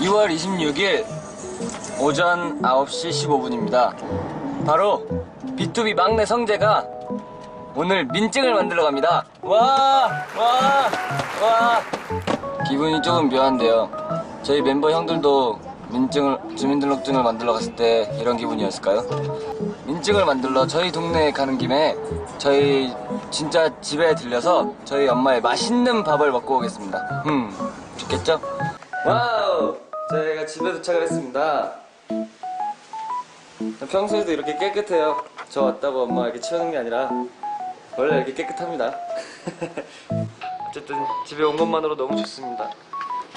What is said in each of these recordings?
2월 26일 오전 9시 15분입니다. 바로 B2B 막내 성재가 오늘 민증을 만들러 갑니다. 와! 와! 와! 기분이 조금 묘한데요. 저희 멤버 형들도 민증을, 주민등록증을 만들러 갔을 때 이런 기분이었을까요? 민증을 만들러 저희 동네에 가는 김에 저희 진짜 집에 들려서 저희 엄마의 맛있는 밥을 먹고 오겠습니다. 음, 좋겠죠? 와우! 저희가 집에 도착을 했습니다. 평소에도 이렇게 깨끗해요. 저 왔다고 엄마 이렇게 치우는 게 아니라 원래 이렇게 깨끗합니다. 어쨌든 집에 온 것만으로 너무 좋습니다.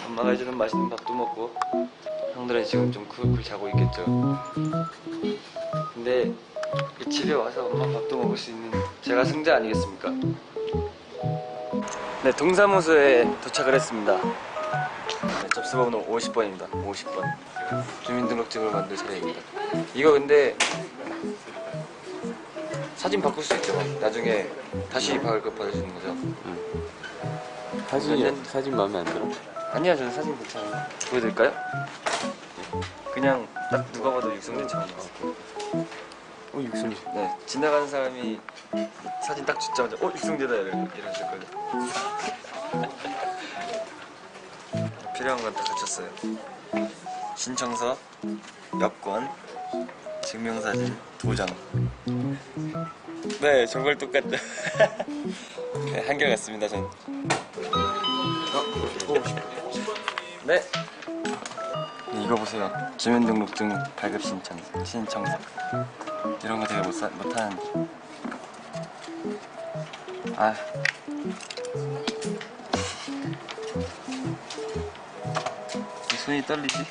엄마가 해주는 맛있는 밥도 먹고 형들은 지금 좀 쿨쿨 자고 있겠죠. 근데 이 집에 와서 엄마 밥도 먹을 수 있는 제가 승자 아니겠습니까? 네, 동사무소에 도착을 했습니다. 네, 접수번호 50번입니다. 50번. 주민등록증을 만들 차례입니다. 이거 근데 사진 바꿀 수 있죠. 나중에 다시 발급 받아주는 거죠. 사진이 몇 년? 사진 마음에 안 들어? 아니야, 저는 사진 괜찮아요. 보여드릴까요? 그냥 딱 누가 봐도 육성재처럼 나왔고. 어 육순이 네, 지나가는 사람이 사진 딱 찍자마자 어 육성재다 이러- 이러실 거예요. 필요한 건 다 갖췄어요. 신청서, 여권, 증명사진, 도장. 네, 저걸 똑같죠. 네, 한결 같습니다, 전. 어, 네. 네, 이거 보세요. 주민 등록증 발급 신청, 신청서. 이런 거 되게 못, 사, 못하는데. 아. 손이 떨리지?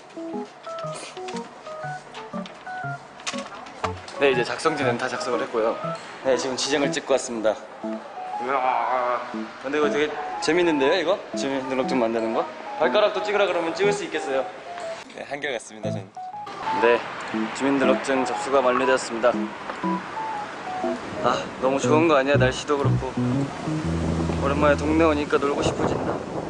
네, 이제 작성지는 다 작성을 했고요. 네, 지금 지정을 찍고 왔습니다. 우와. 근데 이거 되게 재밌는데요, 이거? 주민등록증 만드는 거? 발가락도 찍으라 그러면 찍을 수 있겠어요. 네, 한결 같습니다, 전. 네, 주민등록증 접수가 완료되었습니다. 아, 너무 좋은 거 아니야? 날씨도 그렇고. 오랜만에 동네 오니까 놀고 싶어진다.